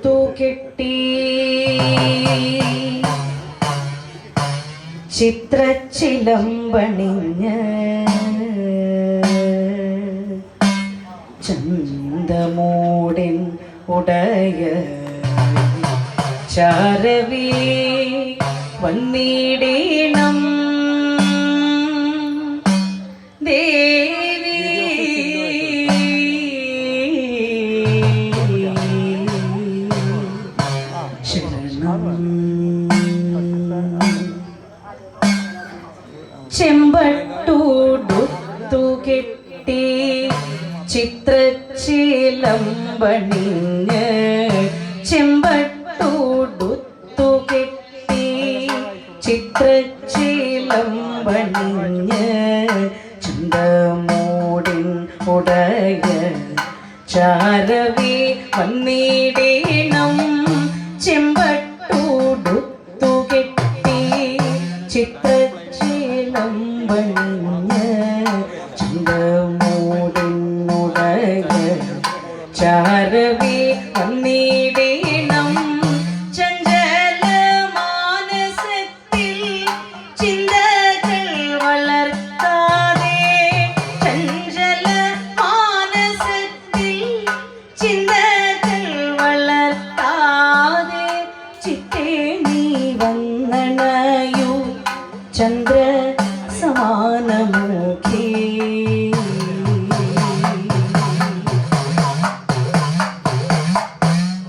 ഉടുത്തു കെട്ടി. ചിത്രച്ചിലമ്പണിഞ്ഞ് ചന്തമൂടിൻ ഉടയ ചാരവീ വന്നിടീണം. ചെമ്പട്ടൂടുത്തു കെട്ടി ചിത്രച്ചിലമ്പണിഞ്ഞ് ചെമ്പട്ടൂടുത്തു കെട്ടി ചിത്രച്ചിലമ്പണിഞ്ഞ് ചുണ്ടമൂടിൻ ഉടയ ചാരവി വന്നിടേണം ചിത്രച്ചിലമ്പണിഞ്ഞ് ചന്തമൂടിനുടയ ചാരവി വന്നിടേണം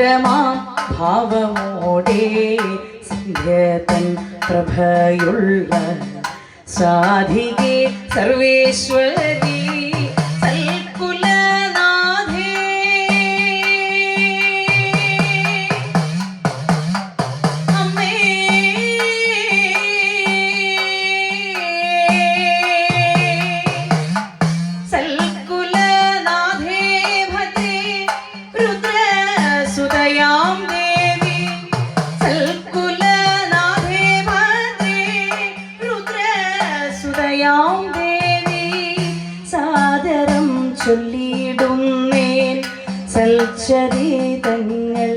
രൗദ്രമാം ഭാവമോടെ സിംഹതൻ പ്രഭയുള്ള സാധികേ സർവേശ്വരി. രുദ്രസുതയാം ദേവി സാദരം ചൊല്ലിയിടുന്നേൻ സൽചരിതങ്ങൾ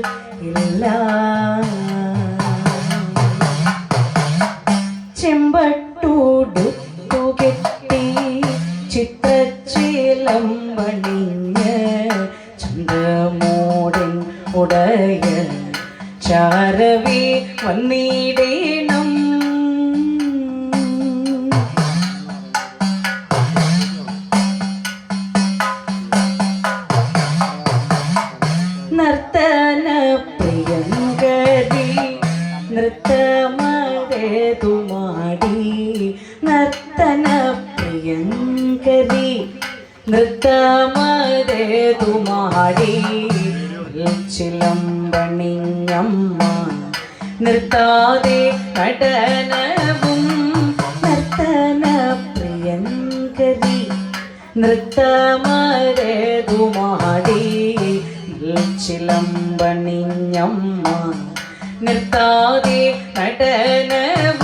ഇല്ല ചെമ്പട്ടൂടുത്തു കെട്ടി ചിത്രച്ചിലമ്പണിഞ്ഞ് ചന്ദ്രമോടൻ ഉടയ ചാരവി വന്നിടേണം നർത്തന പ്രിയങ്കരി നൃത്തമരേതു മാടി. ചിലമ്പണിഞ്ഞമ്മ നിർത്താതെ നടനവും നർത്തന പ്രിയങ്കരി നൃത്തമരേതു മാടി. ചിലമ്പണിഞ്ഞമ്മ നിർത്താതെ നടനവും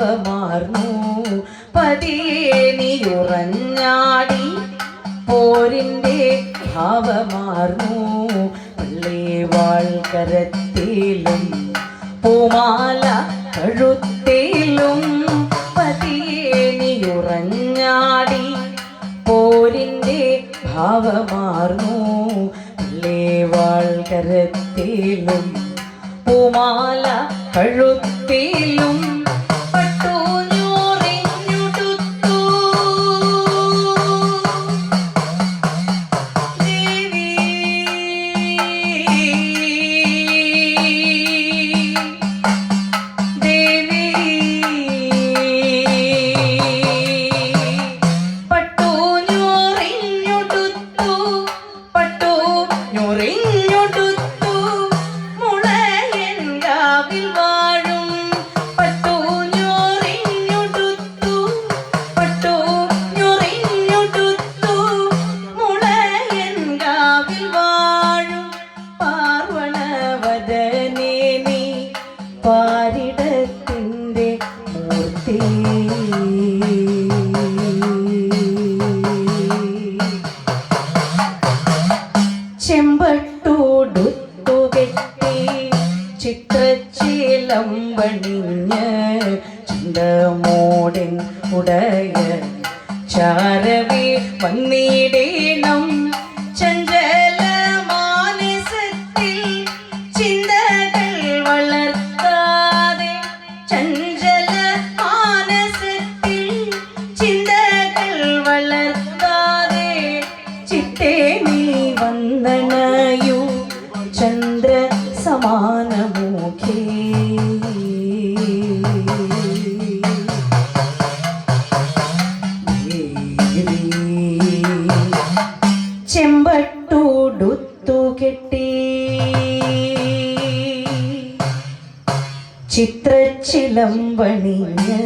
പാപമാർന്നു പതിയെ നീയുറഞ്ഞാടി പോരിന്റെ ഭാവമാർന്നു. പള്ളിവാൾക്കരത്തിലും പൂമാല കഴുത്തിലും പതിയെ നീയുറഞ്ഞാടി പോരിന്റെ ഭാവമാർന്നു. പള്ളിവാൾക്കരത്തിലും പൂമാല കഴുത്തിലും ചന്തമോടൻ ഉടയ ചാരവി വന്നിടേണം. ചിത്രച്ചിലമ്പണിഞ്ഞ്